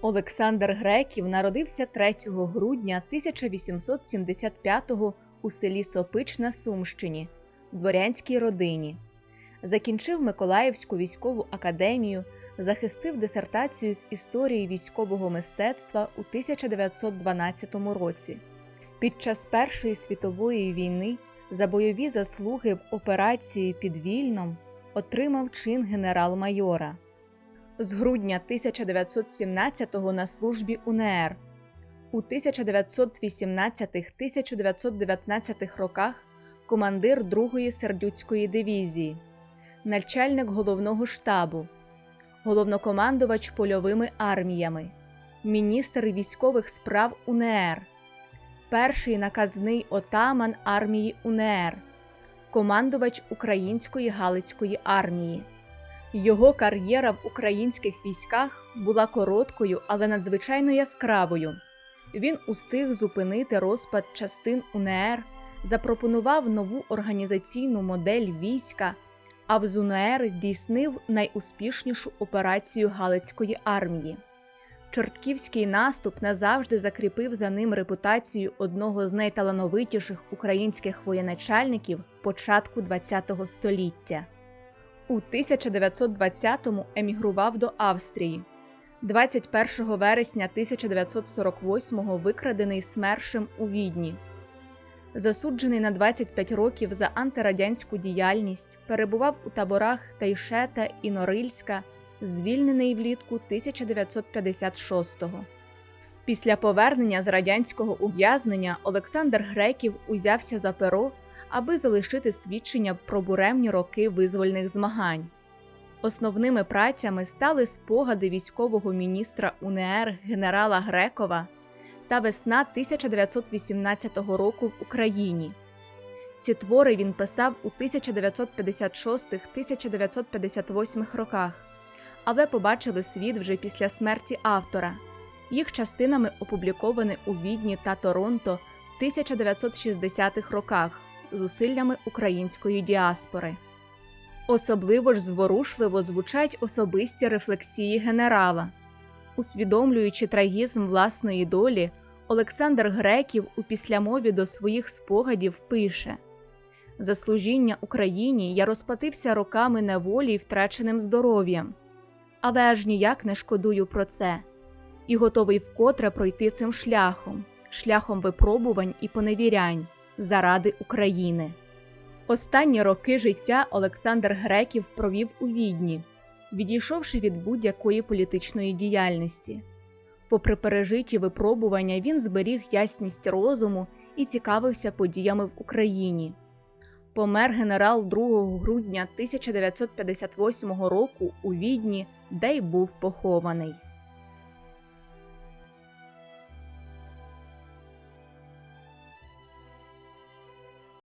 Олександр Греків народився 3 грудня 1875-го у селі Сопич на Сумщині в дворянській родині. Закінчив Миколаївську військову академію, захистив дисертацію з історії військового мистецтва у 1912 році. Під час Першої світової війни за бойові заслуги в операції під Вільном отримав чин генерал-майора. З грудня 1917-го на службі УНР. У 1918-1919 роках командир 2-ї сердюцької дивізії, начальник головного штабу, головнокомандувач польовими арміями, міністр військових справ УНР, перший наказний отаман армії УНР, командувач Української Галицької армії. Його кар'єра в українських військах була короткою, але надзвичайно яскравою. Він устиг зупинити розпад частин УНР, запропонував нову організаційну модель війська, а в ЗУНР здійснив найуспішнішу операцію Галицької армії. Чортківський наступ назавжди закріпив за ним репутацію одного з найталановитіших українських воєначальників початку ХХ століття. У 1920-му емігрував до Австрії. 21 вересня 1948-го викрадений смершем у Відні. Засуджений на 25 років за антирадянську діяльність, перебував у таборах Тайшета і Норильська, звільнений влітку 1956-го. Після повернення з радянського ув'язнення Олександр Греків узявся за перо аби залишити свідчення про буремні роки визвольних змагань. Основними працями стали спогади військового міністра УНР генерала Грекова та весна 1918 року в Україні. Ці твори він писав у 1956-1958 роках, але побачили світ вже після смерті автора. Їх частинами опубліковані у Відні та Торонто в 1960-х роках зусиллями української діаспори. Особливо ж зворушливо звучать особисті рефлексії генерала. Усвідомлюючи трагізм власної долі, Олександр Греків у післямові до своїх спогадів пише За служіння Україні я розплатився роками неволі й втраченим здоров'ям, але аж ніяк не шкодую про це і готовий вкотре пройти цим шляхом, шляхом випробувань і поневірянь заради України. Останні роки життя Олександр Греків провів у відні, відійшовши від будь-якої політичної діяльності. Попри пережиті випробування, він зберіг ясність розуму і цікавився подіями в Україні. Помер генерал 2 грудня 1958 року у відні, де й був похований.